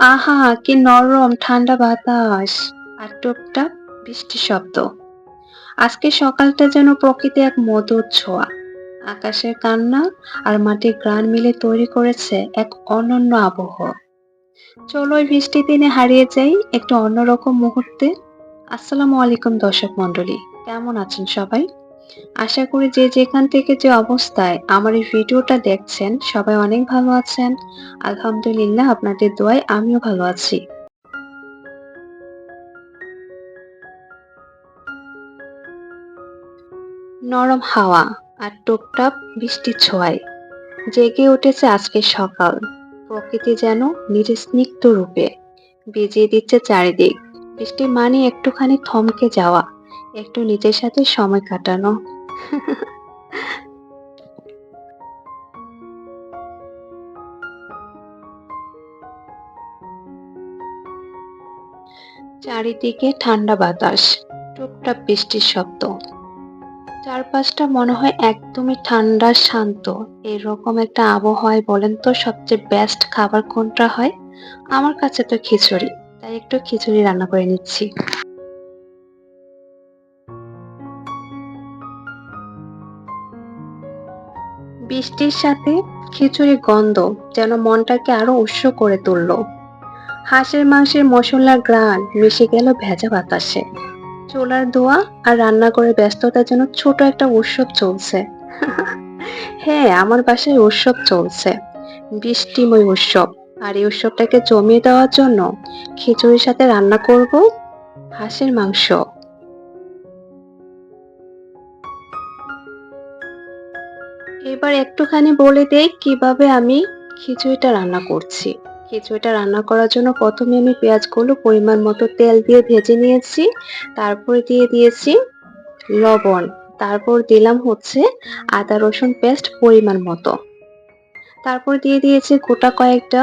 আহা, কি নরম, ঠান্ডা বাতাস। আর টুপটাপ বৃষ্টি শব্দ। আজকে সকালটা যেন প্রকৃতি এক মধুর ছোঁয়া। আকাশের কান্না আর মাটির গ্রান মিলে তৈরি করেছে এক অনন্য আবহ। চলো ওই বৃষ্টি দিনে হারিয়ে যাই একটু অন্যরকম মুহূর্তে। আসসালামু আলাইকুম দর্শক মন্ডলী কেমন আছেন সবাই? আশা করি যে যেখান থেকে যে অবস্থায় আমার এই ভিডিওটা দেখছেন, সবাই অনেক ভালো আছেন। আলহামদুলিল্লাহ আপনাদের দোয়ায় আমিও ভালো আছি। নরম হাওয়া আর টুপটাপ বৃষ্টির ছোঁয়ায়। জেগে উঠেছে আজকে সকাল। প্রকৃতি যেন নিজের স্নিগ্ধ রূপে। ভিজিয়ে দিচ্ছে চারিদিক। বৃষ্টি মানে একটুখানি থমকে যাওয়া। একটু নিজের সাথে সময় কাটানো। চারিদিকে ঠান্ডা বাতাস, টুপটাপ বৃষ্টির শব্দ। চারপাশটা মনে হয় একদমই ঠান্ডা, শান্ত। এরকম একটা আবহাওয়ায় বলেন তো সবচেয়ে বেস্ট খাবার কোনটা হয়? আমার কাছে তো খিচুড়ি, তাই একটু খিচুড়ি রান্না করে নিচ্ছি। বৃষ্টির সাথে খিচুড়ির গন্ধ যেন মনটাকে আরও উৎস করে তুলল। হাঁসের মাংসের মশলার গ্রান মিশে গেল ভেজা বাতাসে। চোলার ধোয়া আর রান্না করে ব্যস্ততার জন্য ছোট একটা উৎসব চলছে। হ্যাঁ আমার বাসায় উৎসব চলছে। বৃষ্টিময় উৎসব। আর এই উৎসবটাকে জমিয়ে দেওয়ার জন্য খিচুড়ির সাথে রান্না করব হাঁসের মাংস। এবার একটুখানি বলে দেই কীভাবে আমি খিচুড়িটা রান্না করছি। খিচুড়িটা রান্না করার জন্য প্রথমে আমি পেঁয়াজগুলো পরিমাণ মতো তেল দিয়ে ভেজে নিয়েছি, তারপরে দিয়ে দিয়েছি লবণ, তারপর দিলাম হচ্ছে আদা রসুন পেস্ট পরিমাণ মতো। তারপর দিয়ে দিয়েছি গোটা কয়েকটা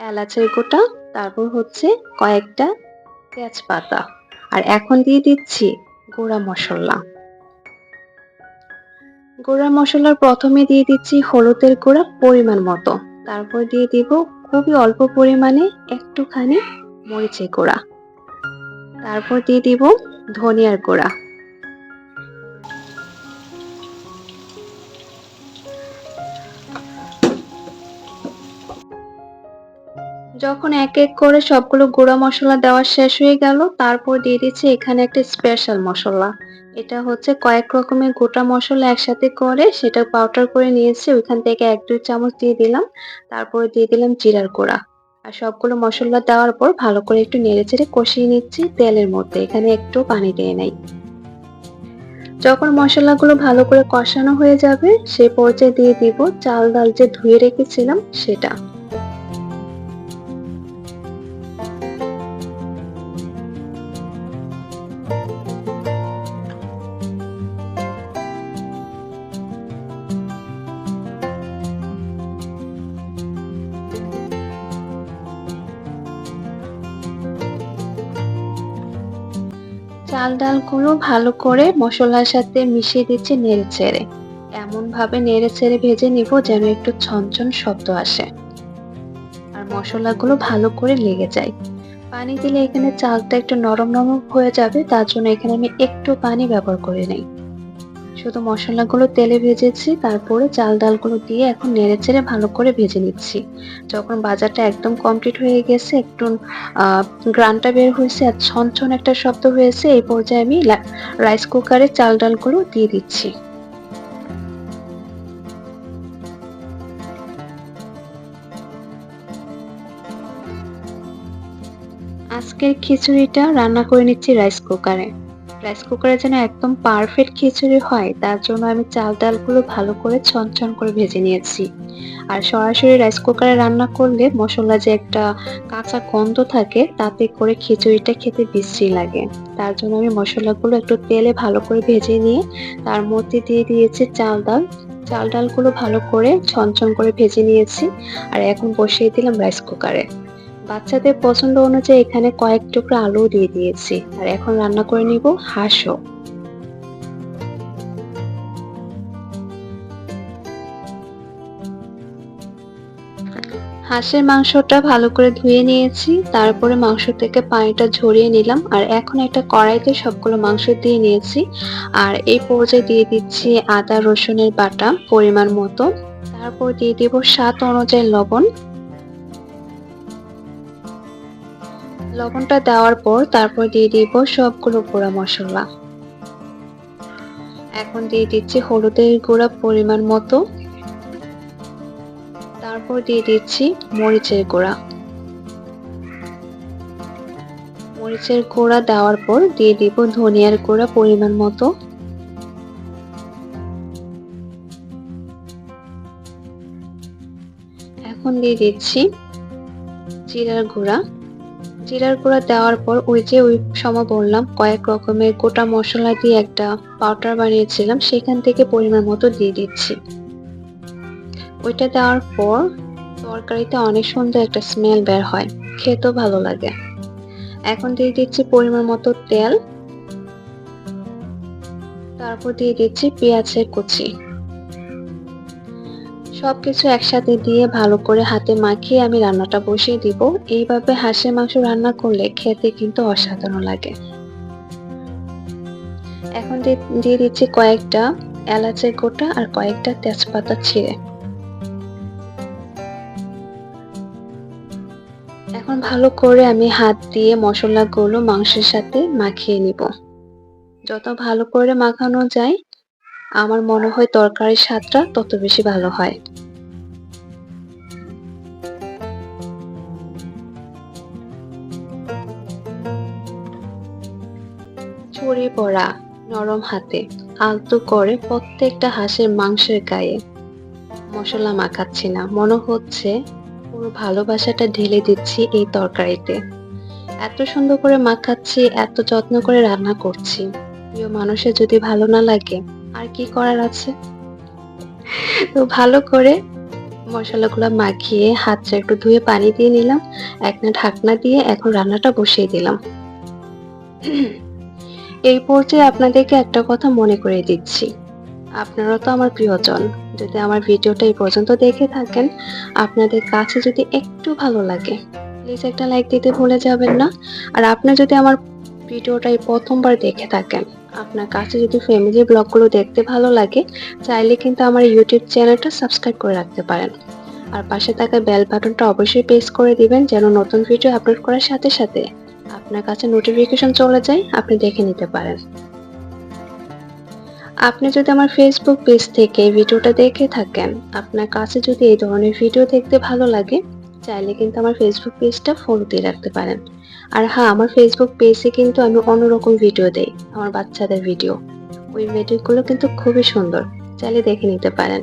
এলাচের গোটা, তারপর হচ্ছে কয়েকটা তেজপাতা। আর এখন দিয়ে দিচ্ছি গুঁড়া মশলা। গুঁড়া মশলার প্রথমে দিয়ে দিচ্ছি হলুদের গুঁড়া পরিমাণ মতো। তারপর দিয়ে দিব খুবই অল্প পরিমাণে একটুখানি মরিচের গুঁড়া। তারপর দিয়ে দিব ধনিয়ার গুঁড়া। যখন এক এক করে সবগুলো গুঁড়া মশলা দেওয়া শেষ হয়ে গেল, তারপর দিয়ে দিচ্ছি এখানে একটা স্পেশাল মশলা। এটা হচ্ছে কয়েক রকমের গোটা মশলা একসাথে করে সেটা পাউডার করে নিয়েছি, ওইখান থেকে এক দুই চামচ দিয়ে দিলাম, তারপরে দিয়ে দিলাম জিরার গুঁড়া। আর সবগুলো মশলা দেওয়ার পর ভালো করে একটু নেড়ে চেড়ে কষিয়ে নিচ্ছি তেলের মধ্যে, এখানে একটু পানি দিয়ে নেই। যখন মশলাগুলো ভালো করে কষানো হয়ে যাবে, সে পর্যায়ে দিয়ে দিব চাল ডাল যে ধুয়ে রেখেছিলাম, সেটা। চাল ডালগুলো ভালো করে মশলার সাথে মিশিয়ে দিচ্ছি নেড়ে ছেড়ে এমন ভাবে নেড়ে ছেড়ে ভেজে নিব যেন একটু ছনছন শব্দ আসে। আর মশলাগুলো ভালো করে লেগে যায়। পানি দিলে এখানে চালটা একটু নরম নরম হয়ে যাবে, তার জন্য এখানে আমি একটু পানি ব্যবহার করে নেই। শুধু মশলাগুলো তেলে ভেজেছি, তারপরে চাল ডালগুলো দিয়ে এখন নেড়ে চেড়ে ভালো করে ভেজে নিচ্ছি। যখন বাজারটা একদম কমপ্লিট হয়ে গেছে, একটু গ্রানটা বের হয়েছে আর ছন একটা শব্দ হয়েছে, এই পর্যায়ে আমি রাইস কুকারে চাল ডালগুলো দিয়ে দিচ্ছি। আজকের খিচুড়িটা রান্না করে নিচ্ছি রাইস কুকারে রাইস কুকারে যেন একদম পারফেক্ট খিচুড়ি হয়, তার জন্য আমি চাল ডালগুলো ভালো করে ছনছন করে ভেজে নিয়েছি। আর সরাসরি রাইস কুকারে রান্না করলে মশলা যে একটা কাঁচা গন্ধ থাকে, তাতে করে খিচুড়িটা খেতে বিশ্রী লাগে। তার জন্য আমি মশলাগুলো একটু তেলে ভালো করে ভেজে নিয়ে, তার মধ্যে দিয়ে দিয়েছি চাল ডাল। চাল ডালগুলো ভালো করে ছনছন করে ভেজে নিয়েছি, আর এখন বসিয়ে দিলাম রাইস কুকারে বাচ্চাদের পছন্দ অনুযায়ী এখানে কয়েক টুকরো আলু দিয়ে দিয়েছি। আর এখন রান্না করে নিব হাঁসও। হাঁসের মাংসটা ভালো করে ধুয়ে নিয়েছি, তারপরে মাংস থেকে পানিটা ঝরিয়ে নিলাম, আর এখন একটা কড়াইতে সবগুলো মাংস দিয়ে নিয়েছি। আর এই পর্যায়ে দিয়ে দিচ্ছি আদা, রসুনের বাটা পরিমাণ মতো। তারপর দিয়ে দিব স্বাদ অনুযায়ী লবণ। লবণটা দেওয়ার পর তারপর দিয়ে দিব সবগুলো গুঁড়া মশলা। এখন দিয়ে দিচ্ছি হলুদের গুঁড়া পরিমাণ মতো। তারপর দিয়ে দিচ্ছি মরিচের গুঁড়া। মরিচের গুঁড়া দেওয়ার পর দিয়ে দিব ধনিয়ার গুঁড়া পরিমাণ মতো। এখন দিয়ে দিচ্ছি জিরার গুঁড়া। জিরার গুঁড়া দেওয়ার পর ওই যে ওই সময় বললাম, কয়েক রকমের গোটা মশলা দিয়ে একটা পাউডার বানিয়েছিলাম, সেখান থেকে পরিমাণ মতো দিয়ে দিচ্ছি। ওইটা দেওয়ার পর তরকারিতে অনেক সুন্দর একটা স্মেল বের হয়, খেতেও ভালো লাগে। এখন দিয়ে দিচ্ছি পরিমাণ মতো তেল, তারপর দিয়ে দিচ্ছি পেঁয়াজের কুচি। সবকিছু একসাথে দিয়ে ভালো করে হাতে মাখিয়ে আমি রান্নাটা বসিয়ে দিব। এইভাবে হাঁসের মাংস রান্না করলে খেতে কিন্তু অসাধারণ লাগে। এখন দিয়ে দিচ্ছি কয়েকটা এলাচের গোটা আর কয়েকটা তেজপাতা ছিঁড়ে। এখন ভালো করে আমি হাত দিয়ে মশলাগুলো মাংসের সাথে মাখিয়ে নিব। যত ভালো করে মাখানো যায় আমার মনে হয় তরকারির স্বাদটা তত বেশি ভালো হয়। ছড়িয়ে পড়া নরম হাতে আলতো করে প্রত্যেকটা হাঁসের মাংসের গায়ে মশলা মাখাচ্ছি না। মনে হচ্ছে পুরো ভালোবাসাটা ঢেলে দিচ্ছি এই তরকারিতে। এত সুন্দর করে মাখাচ্ছি, এত যত্ন করে রান্না করছি। প্রিয় মানুষের যদি ভালো না লাগে আর কি করার আছে? তো ভালো করে মশলাগুলো মাখিয়ে হাতটা একটু ধুয়ে পানি দিয়ে নিলাম একটা ঢাকনা দিয়ে এখন রান্নাটা বসিয়ে দিলাম। এই পর্যায়ে আপনাদেরকে একটা কথা মনে করে দিচ্ছি। আপনারা তো আমার প্রিয়জন, যদি আমার ভিডিওটা এই পর্যন্ত দেখে থাকেন, আপনাদের কাছে যদি একটু ভালো লাগে প্লিজ একটা লাইক দিতে ভুলে যাবেন না। আর আপনার যদি আমার ভিডিওটা এই প্রথমবার দেখে থাকেন। আপনার কাছে যদি ফ্যামিলি ব্লগগুলো দেখতে ভালো লাগে, চাইলে কিন্তু আমার ইউটিউব চ্যানেলটা সাবস্ক্রাইব করে রাখতে পারেন। আর পাশে থাকা বেল বাটনটা অবশ্যই প্রেস করে দিবেন যেন নতুন ভিডিও আপলোড করার সাথে সাথে আপনার কাছে নোটিফিকেশন চলে যায়, আপনি দেখে নিতে পারেন। আপনি যদি আমার ফেসবুক পেজ থেকে ভিডিওটা দেখে থাকেন, আপনার কাছে যদি এই ধরনের ভিডিও দেখতে ভালো লাগে, চাইলে কিন্তু আমার ফেসবুক পেজটা ফলো দিয়ে রাখতে পারেন। আর হ্যাঁ আমার ফেসবুক পেজে কিন্তু আমি অন্যরকম ভিডিও দেই, আমার বাচ্চাদের ভিডিও ওই ভিডিওগুলো কিন্তু খুবই সুন্দর, চাইলে দেখে নিতে পারেন।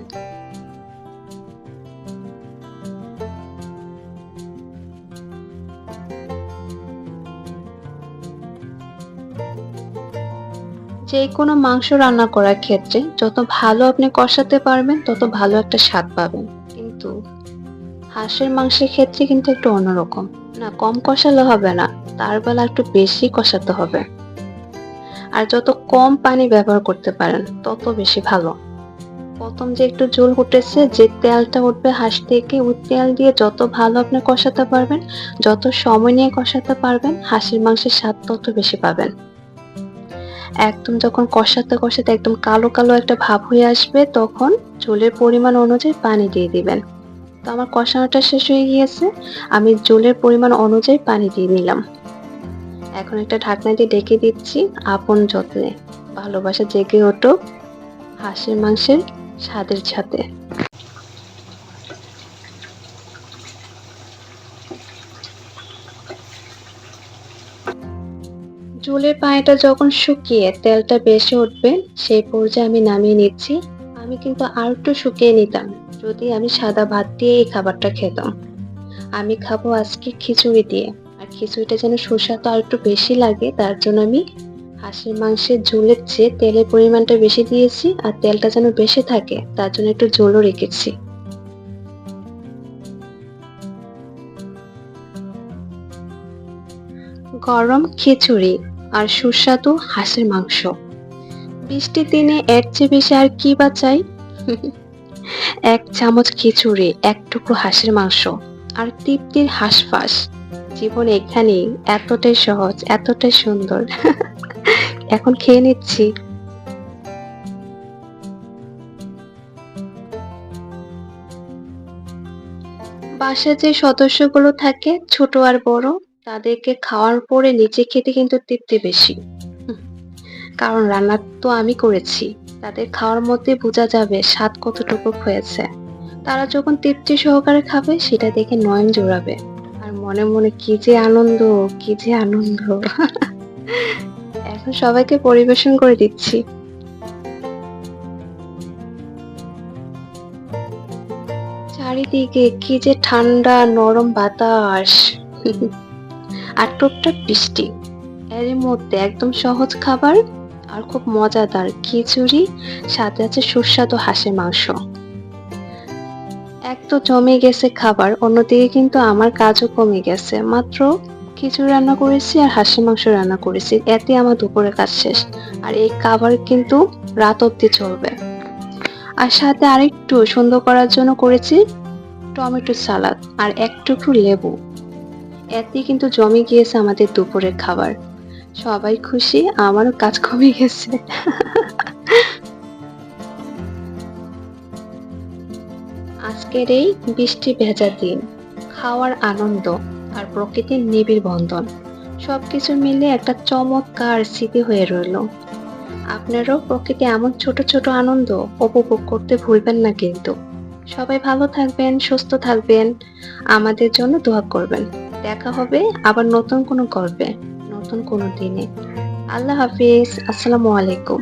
যে কোনো মাংস রান্না করার ক্ষেত্রে যত ভালো আপনি কষাতে পারবেন, তত ভালো একটা স্বাদ পাবেন। কিন্তু হাঁসের মাংসের ক্ষেত্রে কিন্তু একটু অন্যরকম। না, কম কষালে হবে না। তার বেলা একটু বেশি কষাতে হবে। আর যত কম পানি ব্যবহার করতে পারেন, তত বেশি ভালো। প্রথম যে একটু ঝোল উঠেছে যে তেলটা উঠবে হাঁস থেকে, ওই তেল দিয়ে যত ভালো আপনি কষাতে পারবেন, যত সময় নিয়ে কষাতে পারবেন, হাঁসের মাংসের স্বাদ তত বেশি পাবেন। একদম যখন কষাতে কষাতে একদম কালো কালো একটা ভাব হয়ে আসবে, তখন ঝোলের পরিমাণ অনুযায়ী পানি দিয়ে দিবেন। তো আমার কষানোটা শেষ হয়ে গিয়েছে। আমি জলের পরিমাণ অনুযায়ী পানি দিয়ে নিলাম। এখন একটা ঢাকনা দিয়ে ডেকে দিচ্ছি আপন যত্নে। ভালোবাসা জেগে ওঠো হাঁসের মাংসের স্বাদের সাথে। চুলের পানিটা যখন শুকিয়ে তেলটা বেশি উঠবে, সেই পর্যায়ে আমি নামিয়ে নিচ্ছি। আমি কিন্তু আর একটু শুকিয়ে নিতাম। যদি আমি সাদা ভাত দিয়ে এই খাবারটা খেতাম। আমি খাব আজকে খিচুড়ি দিয়ে। আর খিচুড়িটা যেন সুস্বাদু আর একটু বেশি লাগে, তার জন্য আমি হাঁসের মাংসের ঝোলের চেয়ে তেলের পরিমাণটা বেশি দিয়েছি আর তেলটা যেন বেশি থাকে, তার জন্য একটু ঝোলও রেখেছি। গরম খিচুড়ি আর সুস্বাদু হাঁসের মাংস। বৃষ্টির দিনে এর চেয়ে বেশি আর কি বা চাই? এক চামচ খিচুড়ি, এক টুকরো হাঁসের মাংস আর তৃপ্তির হাসফাস। জীবন এখানেই এতটাই সহজ, এতটাই সুন্দর। এখন খেয়ে নিচ্ছি। বাসায় যে সদস্যগুলো থাকে, ছোট আর বড়, তাদেরকে খাওয়ার পরে নিচে খেতে কিন্তু তৃপ্তি বেশি। কারণ রান্না তো আমি করেছি। তাদের খাওয়ার মধ্যে বোঝা যাবে স্বাদ কতটুকু হয়েছে। তারা যখন তৃপ্তি সহকারে খাবে, সেটা দেখে নয়ন জোড়াবে। আর মনে মনে কি যে আনন্দ, কি যে আনন্দ। এখন সবাইকে পরিবেশন করে দিচ্ছি। চারিদিকে কি যে ঠান্ডা, নরম বাতাস। আর টুকটাক বৃষ্টি। এর মধ্যে একদম সহজ খাবার আর খুব মজাদার, খিচুড়ি, সাথে আছে সুস্বাদু হাঁসের মাংস। এক তো জমে গেছে খাবার, অন্যদিকে কিন্তু আমার কাজও কমে গেছে। মাত্র খিচুড়ি রান্না করেছি আর হাঁসের মাংস রান্না করেছি এতে আমার দুপুরের কাজ শেষ। আর এই খাবার কিন্তু রাত অব্দি চলবে। আর সাথে আরেকটু সুন্দর করার জন্য করেছি টমেটো সালাদ আর এক টুকরো লেবু। এতে কিন্তু জমে গিয়েছে আমাদের দুপুরের খাবার। সবাই খুশি, আমারও কাজ কমে গেছে। আজকের এই বৃষ্টি ভেজা দিন, খাওয়ার আনন্দ আর প্রকৃতির নিবিড় বন্ধন, সবকিছু মিলে একটা চমৎকার স্মৃতি হয়ে রইল। আপনারাও প্রকৃতি এমন ছোট ছোট আনন্দ উপভোগ করতে ভুলবেন না কিন্তু। সবাই ভালো থাকবেন, সুস্থ থাকবেন। আমাদের জন্য দোয়া করবেন। দেখা হবে আবার নতুন কোনো গল্পে। নতুন কোনো দিনে। আল্লাহ হাফিজ আসসালামু আলাইকুম।